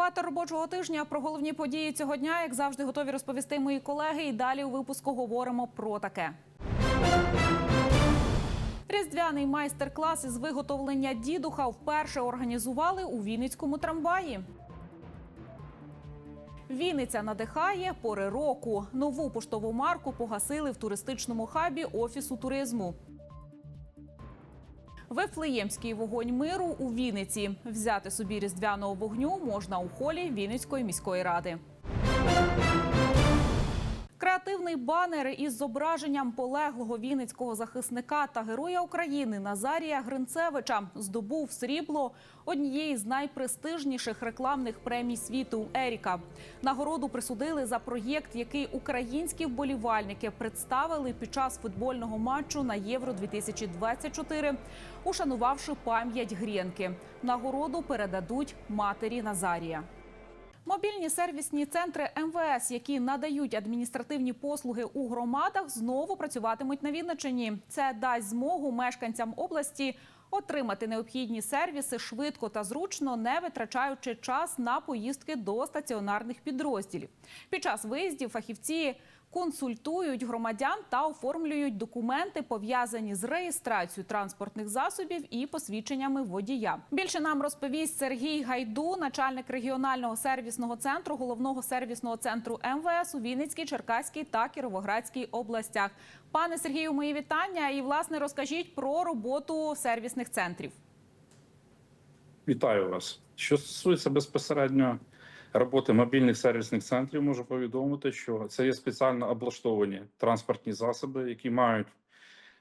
екватор робочого тижня. Про головні події цього дня, як завжди, готові розповісти мої колеги. І далі у випуску говоримо про таке. Різдвяний майстер-клас із виготовлення дідуха вперше організували у Вінницькому трамваї. Вінниця надихає пори року. Нову поштову марку погасили в туристичному хабі офісу туризму. Вифлеємський вогонь миру у Вінниці. Взяти собі різдвяного вогню можна у холі Вінницької міської ради. Креативний банер із зображенням полеглого вінницького захисника та героя України Назарія Гринцевича здобув срібло однієї з найпрестижніших рекламних премій світу Еріка. Нагороду присудили за проєкт, який українські вболівальники представили під час футбольного матчу на Євро 2024 ушанувавши пам'ять Грєнки. Нагороду передадуть матері Назарія. Мобільні сервісні центри МВС, які надають адміністративні послуги у громадах, знову працюватимуть на Вінничині. Це дасть змогу мешканцям області отримати необхідні сервіси швидко та зручно, не витрачаючи час на поїздки до стаціонарних підрозділів. Під час виїздів фахівці консультують громадян та оформлюють документи, пов'язані з реєстрацією транспортних засобів і посвідченнями водія. Більше нам розповість Сергій Гайду, начальник регіонального сервісного центру головного сервісного центру МВС у Вінницькій, Черкаській та Кіровоградській областях. Пане Сергію, мої вітання і власне розкажіть про роботу сервісних центрів. Вітаю вас. Що стосується безпосередньо роботи мобільних сервісних центрів, можу повідомити, що це є спеціально облаштовані транспортні засоби, які мають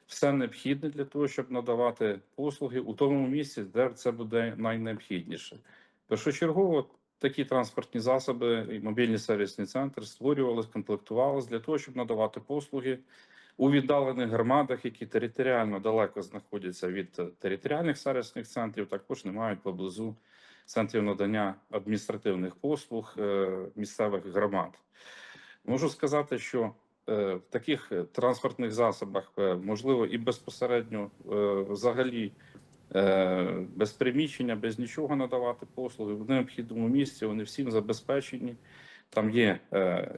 все необхідне для того, щоб надавати послуги у тому місці, де це буде найнеобхідніше. Першочергово такі транспортні засоби і мобільні сервісні центри створювалися, комплектувалися для того, щоб надавати послуги у віддалених громадах, які територіально далеко знаходяться від територіальних сервісних центрів, також не мають поблизу центрів надання адміністративних послуг е, місцевих громад. Можу сказати, що е, в таких транспортних засобах е, можливо і безпосередньо взагалі без приміщення, без нічого надавати послуги в необхідному місці. Вони всім забезпечені. Там є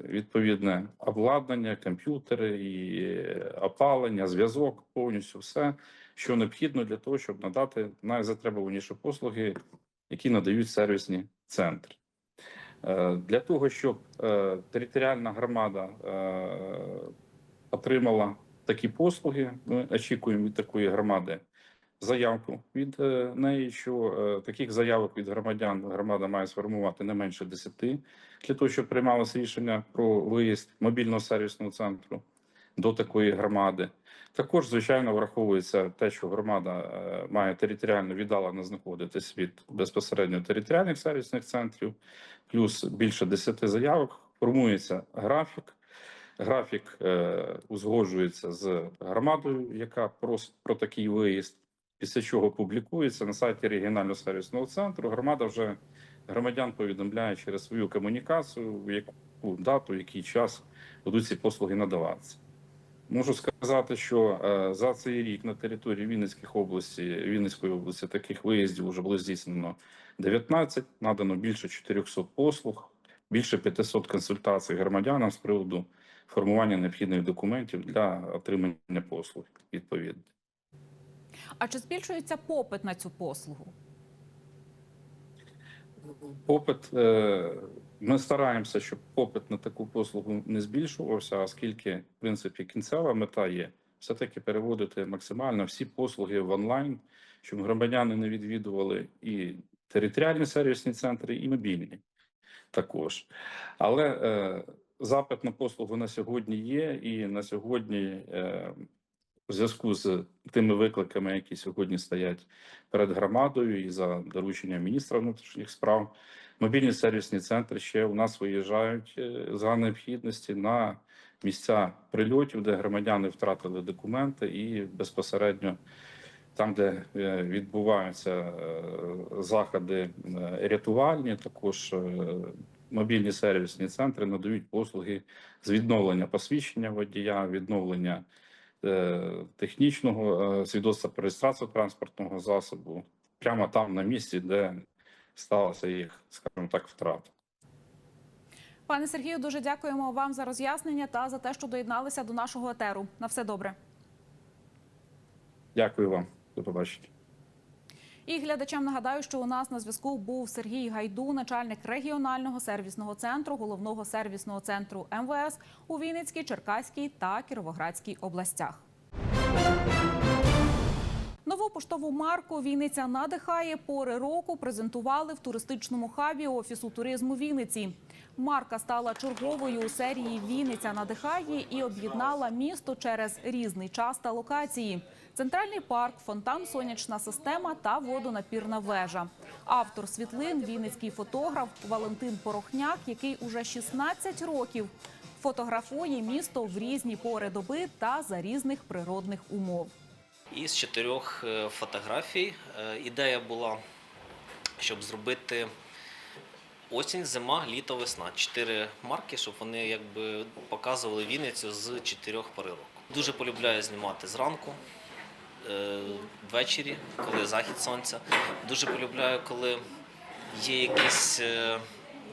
відповідне обладнання, комп'ютери, і опалення, зв'язок, повністю все, що необхідно для того, щоб надати найзатребуваніші послуги, які надають сервісні центри. Е, Для того, щоб е, територіальна громада е, отримала такі послуги, ми очікуємо від такої громади заявку від неї, що таких заявок від громадян громада має сформувати не менше 10, для того, щоб приймалося рішення про виїзд мобільного сервісного центру до такої громади. Також, звичайно, враховується те, що громада е, має територіально віддалено знаходитись від безпосередньо територіальних сервісних центрів, плюс більше 10 заявок. Формується графік. Графік е, узгоджується з громадою, яка просить про такий виїзд. Після чого публікується на сайті регіонального сервісного центру. Громада вже громадян повідомляє через свою комунікацію, в яку дату, в який час будуть ці послуги надаватися. Можу сказати, що е, за цей рік на території Вінницьких області, Вінницької області таких виїздів вже було здійснено 19, надано більше 400 послуг, більше 500 консультацій громадянам з приводу формування необхідних документів для отримання послуг відповідно. А чи збільшується попит на цю послугу? Попит е, ми стараємося, щоб попит на таку послугу не збільшувався, оскільки в принципі кінцева мета є все таки переводити максимально всі послуги в онлайн, щоб громадяни не відвідували і територіальні сервісні центри, і мобільні також. Але е, запит на послугу на сьогодні є, і на сьогодні. Е, у зв'язку з тими викликами, які сьогодні стоять перед громадою, і за дорученням міністра внутрішніх справ, мобільні сервісні центри ще у нас виїжджають е, за необхідності на місця прильотів, де громадяни втратили документи, і безпосередньо там, де е, відбуваються е, заходи рятувальні, також мобільні сервісні центри надають послуги з відновлення посвідчення водія, відновлення технічного свідоцтва про реєстрацію транспортного засобу прямо там на місці, де сталася їх, скажімо так, втрата. Пане Сергію, дуже дякуємо вам за роз'яснення та за те, що доєдналися до нашого етеру. На все добре. Дякую вам. До побачення. І глядачам нагадаю, що у нас на зв'язку був Сергій Гайду, начальник регіонального сервісного центру, головного сервісного центру МВС у Вінницькій, Черкаській та Кіровоградській областях. Нову поштову марку Вінниця надихає пори року. Презентували в туристичному хабі офісу туризму Вінниці. Марка стала черговою у серії Вінниця надихає і об'єднала місто через різний час та локації. Центральний парк, фонтан, сонячна система та водонапірна вежа. Автор світлин Вінницький фотограф Валентин Порохняк, який уже 16 років фотографує місто в різні пори доби та за різних природних умов. Із чотирьох е, фотографій е, ідея була, щоб зробити осінь, зима, літо, весна. Чотири марки, щоб вони якби показували Вінницю з чотирьох пори року. Дуже полюбляю знімати зранку, е, ввечері, коли захід сонця. Дуже полюбляю, коли є якісь,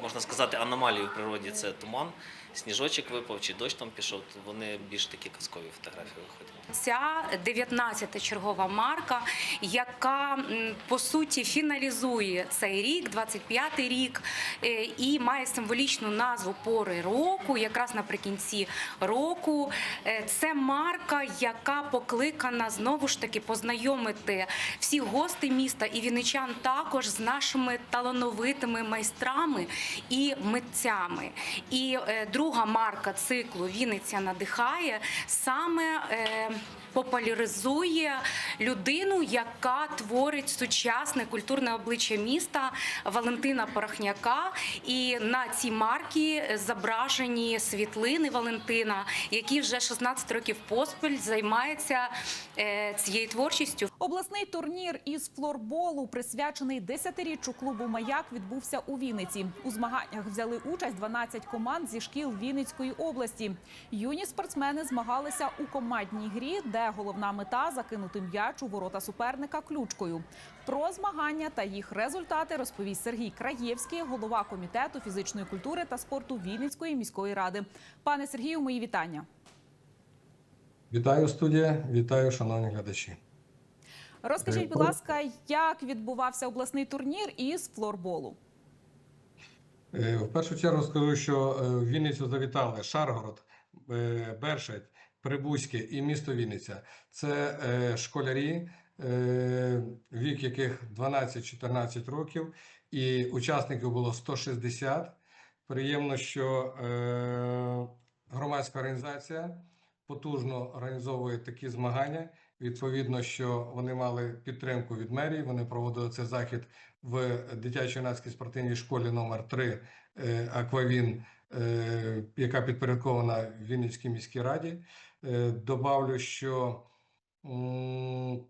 можна сказати, аномалії в природі. Це туман, сніжочок випав чи дощ там пішов. то Вони більш такі казкові фотографії виходять. Ця 19 чергова марка, яка по суті фіналізує цей рік, 25-й рік, е, і має символічну назву пори року, якраз наприкінці року. Е, Це марка, яка покликана знову ж таки познайомити всіх гостей міста і вінничан також з нашими талановитими майстрами і митцями. І е, друга марка циклу Вінниця надихає саме. е, Популяризує людину, яка творить сучасне культурне обличчя міста Валентина Порохняка. І на цій марці зображені світлини Валентина, який вже 16 років поспіль займається е, цією творчістю. Обласний турнір із флорболу, присвячений 10-річчю клубу Маяк, відбувся у Вінниці. Змаганнях взяли участь 12 команд зі шкіл Вінницької області. Юні спортсмени змагалися у командній грі, де головна мета закинути м'яч у ворота суперника ключкою. Про змагання та їх результати розповість Сергій Краєвський, голова комітету фізичної культури та спорту Вінницької міської ради. Пане Сергію, мої вітання. Вітаю студія, вітаю, шановні глядачі. Розкажіть, будь ласка, як відбувався обласний турнір із флорболу? Е, В першу чергу скажу, що е, в Вінницю завітали Шаргород, е, Бершадь, Прибузьке і місто Вінниця. Це школярі, вік яких 12-14 років, і учасників було 160. Приємно, що громадська організація потужно організовує такі змагання. Відповідно, що вони мали підтримку від мерії. Вони проводили цей захід в дитячо-юнацькій спортивній школі номер 3 е, Аквавін, е, яка підпорядкована Вінницькій міській раді. Е, Добавлю, що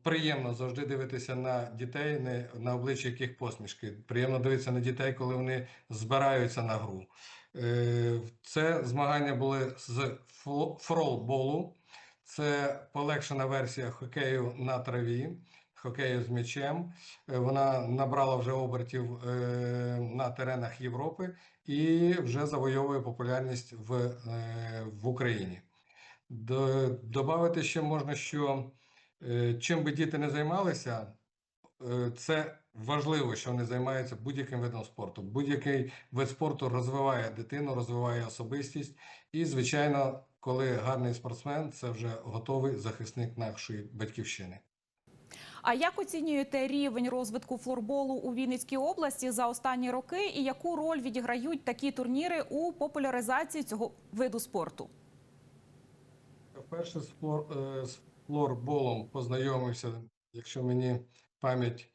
приємно завжди дивитися на дітей, не на обличчя яких посмішки. Приємно дивитися на дітей, коли вони збираються на гру. Це змагання були з фролболу. Це полегшена версія хокею на траві, хокею з м'ячем. Е, Вона набрала вже обертів е, на теренах Європи і вже завойовує популярність в, е, в Україні. До- Добавити ще можна, що чим би діти не займалися, це важливо, що вони займаються будь-яким видом спорту. Будь-який вид спорту розвиває дитину, розвиває особистість. І, звичайно, коли гарний спортсмен, це вже готовий захисник нашої батьківщини. А як оцінюєте рівень розвитку флорболу у Вінницькій області за останні роки, і яку роль відіграють такі турніри у популяризації цього виду спорту? Вперше з, е, флорболом познайомився, якщо мені пам'ять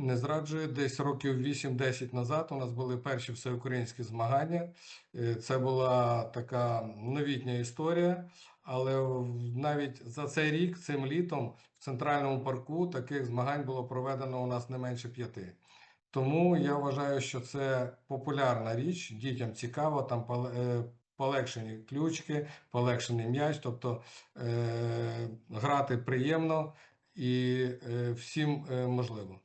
не зраджує, десь років 8-10 назад у нас були перші всеукраїнські змагання. Е, Це була така новітня історія, але навіть за цей рік, цим літом, в центральному парку таких змагань було проведено у нас не менше п'яти. Тому я вважаю, що це популярна річ, дітям цікаво, там е, полегшені ключки, полегшений м'яч, тобто е, грати приємно і е, всім е, можливо.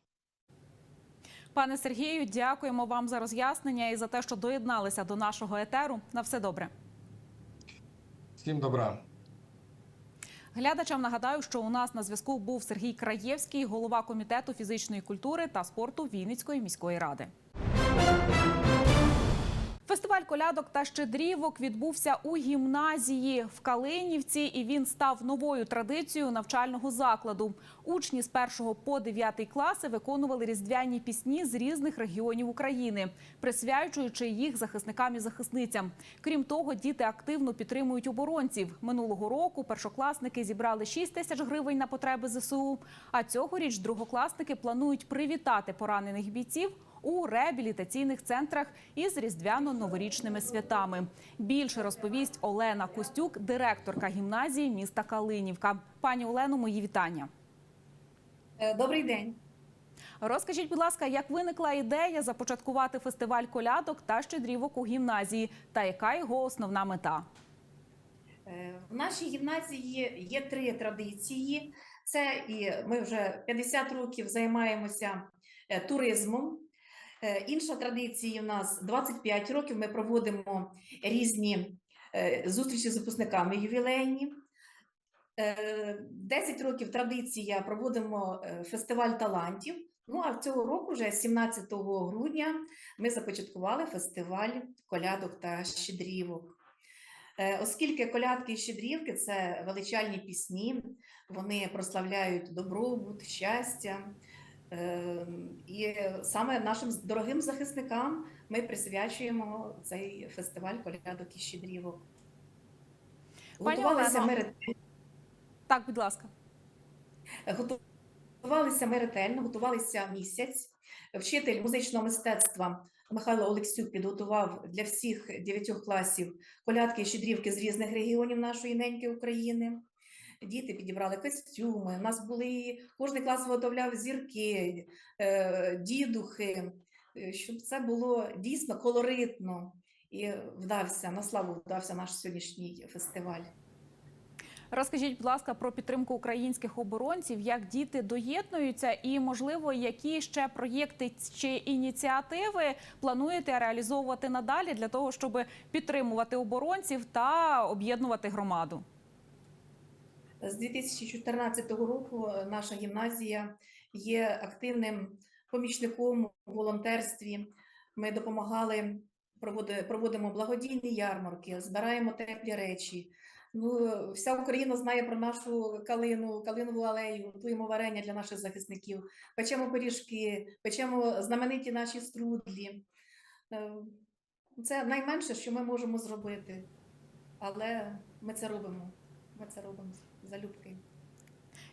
Пане Сергію, дякуємо вам за роз'яснення і за те, що доєдналися до нашого етеру. На все добре. Всім добра. Глядачам нагадаю, що у нас на зв'язку був Сергій Краєвський, голова комітету фізичної культури та спорту Вінницької міської ради. Фестиваль колядок та щедрівок відбувся у гімназії в Калинівці, і він став новою традицією навчального закладу. Учні з 1 по 9 класи виконували різдвяні пісні з різних регіонів України, присвячуючи їх захисникам і захисницям. Крім того, діти активно підтримують оборонців. Минулого року першокласники зібрали 6 тисяч гривень на потреби ЗСУ. А цьогоріч другокласники планують привітати поранених бійців у реабілітаційних центрах із різдвяно-новорічними святами. Більше розповість Олена Костюк, директорка гімназії міста Калинівка. Пані Олено, мої вітання. Е, Добрий день. Розкажіть, будь ласка, як виникла ідея започаткувати фестиваль колядок та щедрівок у гімназії, та яка його основна мета? Е, В нашій гімназії є три традиції. Це і ми вже 50 років займаємося е, туризмом. Е, Інша традиція в нас 25 років. Ми проводимо різні е, зустрічі з випускниками ювілейні. Е, 10 років традиція проводимо е, фестиваль талантів. Ну а цього року, вже 17 грудня, ми започаткували фестиваль колядок та щедрівок. Е, Оскільки колядки і щедрівки це величальні пісні, вони прославляють добробут, щастя. Е, І саме нашим дорогим захисникам ми присвячуємо цей фестиваль колядок і щедрівок. Пані Готувалися Олено. ми ретельно. Так, будь ласка. Готувалися ми ретельно, готувалися місяць. Вчитель музичного мистецтва Михайло Олексюк підготував для всіх дев'ятьох класів колядки і щедрівки з різних регіонів нашої неньки України. Діти підібрали костюми. У нас були кожен клас виготовляв зірки, е, дідухи, е, щоб це було дійсно колоритно і вдався на славу вдався наш сьогоднішній фестиваль. Розкажіть, будь ласка, про підтримку українських оборонців, як діти доєднуються, і можливо, які ще проєкти чи ініціативи плануєте реалізовувати надалі для того, щоб підтримувати оборонців та об'єднувати громаду? З 2014 року наша гімназія є активним помічником у волонтерстві. Ми допомагали, проводимо благодійні ярмарки, збираємо теплі речі. Ну, вся Україна знає про нашу калину, калинову алею, готуємо варення для наших захисників, печемо пиріжки, печемо знамениті наші струдлі. Е, Це найменше, що ми можемо зробити, але ми це робимо. Ми це робимо залюбки.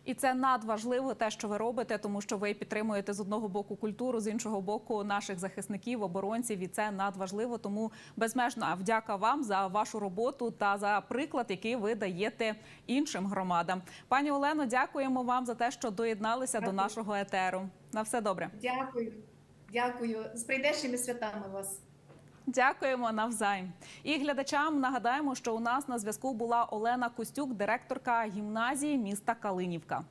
І це надважливо те, що ви робите, тому що ви підтримуєте з одного боку культуру, з іншого боку наших захисників, оборонців. І це надважливо. Тому безмежна вдяка вам за вашу роботу та за приклад, який ви даєте іншим громадам. Пані Олено, дякуємо вам за те, що доєдналися до нашого етеру. На все добре. Дякую, дякую. З прийдешніми святами вас. Дякуємо навзаєм. І глядачам нагадаємо, що у нас на зв'язку була Олена Костюк, директорка гімназії міста Калинівка.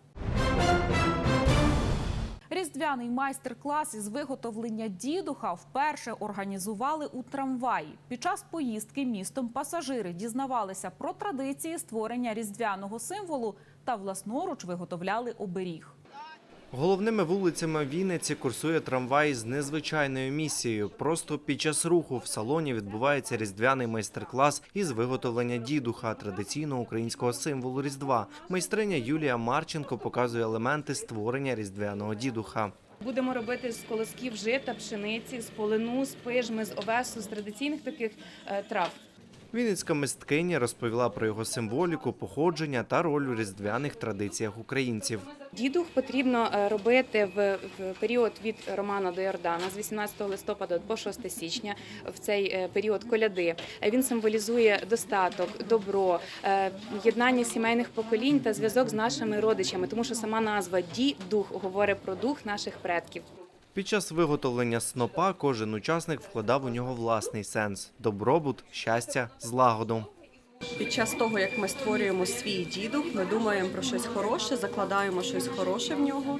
Різдвяний майстер-клас із виготовлення дідуха вперше організували у трамваї. Під час поїздки містом пасажири дізнавалися про традиції створення різдвяного символу та власноруч виготовляли оберіг. Головними вулицями Вінниці курсує трамвай з незвичайною місією. Просто під час руху в салоні відбувається різдвяний майстер-клас із виготовлення дідуха, традиційного українського символу Різдва. Майстриня Юлія Марченко показує елементи створення різдвяного дідуха. Будемо робити з колосків жита, пшениці, з полину, з пижми, з овесу, з традиційних таких е, трав. Вінницька мисткиня розповіла про його символіку, походження та роль у різдвяних традиціях українців. Дідух потрібно е, робити в, період від Романа до Йордана з 18 листопада по 6 січня в цей е, період коляди. Е, Він символізує достаток, добро, єднання сімейних поколінь та зв'язок з нашими родичами, тому що сама назва дідух говорить про дух наших предків. Під час виготовлення снопа кожен учасник вкладав у нього власний сенс: добробут, щастя, злагоду. Під час того, як ми створюємо свій дідух, ми думаємо про щось хороше, закладаємо щось хороше в нього,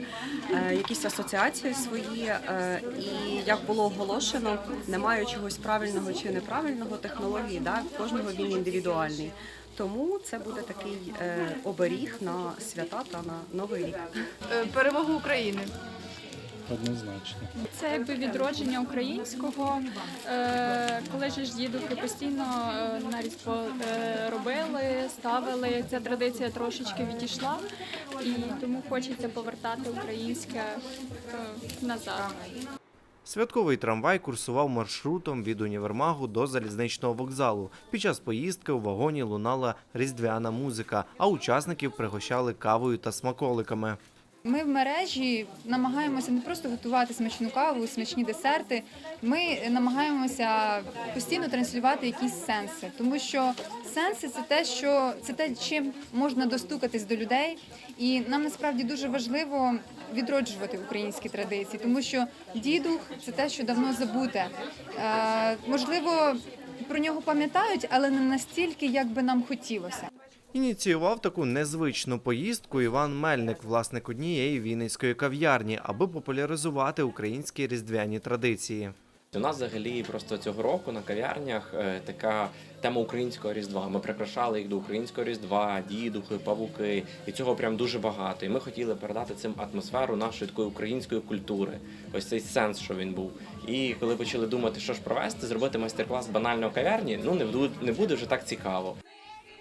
е, якісь асоціації свої. е, І як було оголошено, немає чогось правильного чи неправильного технології, да? кожного він індивідуальний. Тому це буде такий е, оберіг на свята та на новий рік. Перемогу України. Однозначно. Це якби відродження українського. Е, Коли ж дідухи постійно е, на різдво е, робили, ставили. Ця традиція трошечки відійшла, і тому хочеться повертати українське назад. Святковий трамвай курсував маршрутом від універмагу до залізничного вокзалу. Під час поїздки у вагоні лунала різдвяна музика, а учасників пригощали кавою та смаколиками. Ми в мережі намагаємося не просто готувати смачну каву, смачні десерти. Ми намагаємося постійно транслювати якісь сенси, тому що сенси це те, що це те, чим можна достукатись до людей, і нам насправді дуже важливо відроджувати українські традиції, тому що дідух це те, що давно забуте. Е, можливо, про нього пам'ятають, але не настільки, як би нам хотілося. Ініціював таку незвичну поїздку Іван Мельник, власник однієї вінницької кав'ярні, аби популяризувати українські різдвяні традиції. У нас взагалі просто цього року на кав'ярнях е, така тема українського різдва. Ми прикрашали їх до українського різдва, дідухи, павуки, і цього прям дуже багато. І ми хотіли передати цим атмосферу нашої такої української культури. Ось цей сенс, що він був. І коли почали думати, що ж провести, зробити майстер-клас банально кав'ярні, ну не буде вже так цікаво.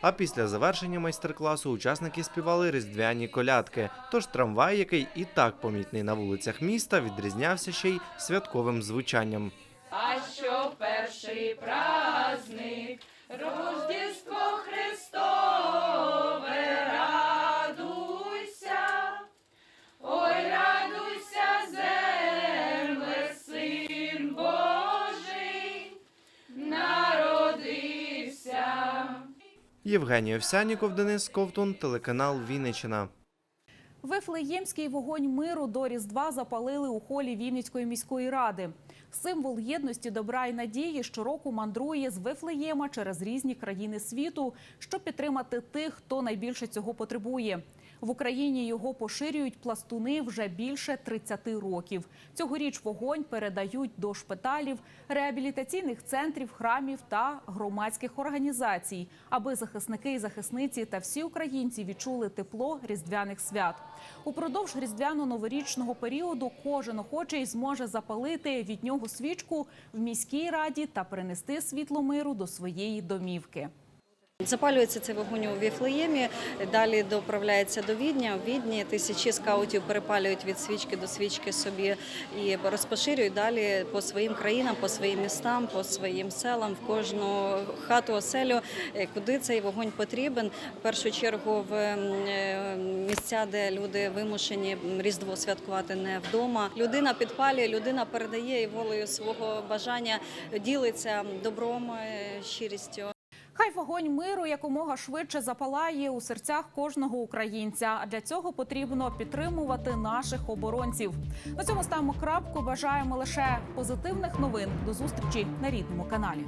А після завершення майстер-класу учасники співали різдвяні колядки. Тож трамвай, який і так помітний на вулицях міста, відрізнявся ще й святковим звучанням. А що перший праздник, Рождество Євгеній Овсяніков, Денис Ковтун, телеканал Вінничина. Вифлеємський вогонь миру до Різдва запалили у холі Вінницької міської ради. Символ єдності, добра і надії щороку мандрує з Вифлеєма через різні країни світу, щоб підтримати тих, хто найбільше цього потребує. В Україні його поширюють пластуни вже більше 30 років. Цьогоріч вогонь передають до шпиталів, реабілітаційних центрів, храмів та громадських організацій, аби захисники і захисниці та всі українці відчули тепло різдвяних свят. Упродовж різдвяно-новорічного періоду кожен охочий зможе запалити від нього свічку в міській раді та принести світло миру до своєї домівки. Запалюється цей вогонь у Віфлеємі, далі доправляється до Відня. У Відні тисячі скаутів перепалюють від свічки до свічки собі і розпоширюють далі по своїм країнам, по своїм містам, по своїм селам, в кожну хату, оселю, е, куди цей вогонь потрібен. В першу чергу в е, місця, де люди вимушені Різдво святкувати не вдома. Людина підпалює, людина передає і волею свого бажання ділиться добром, е, щирістю. Хай вогонь миру якомога швидше запалає у серцях кожного українця. А для цього потрібно підтримувати наших оборонців. На цьому ставимо крапку. Бажаємо лише позитивних новин. До зустрічі на рідному каналі.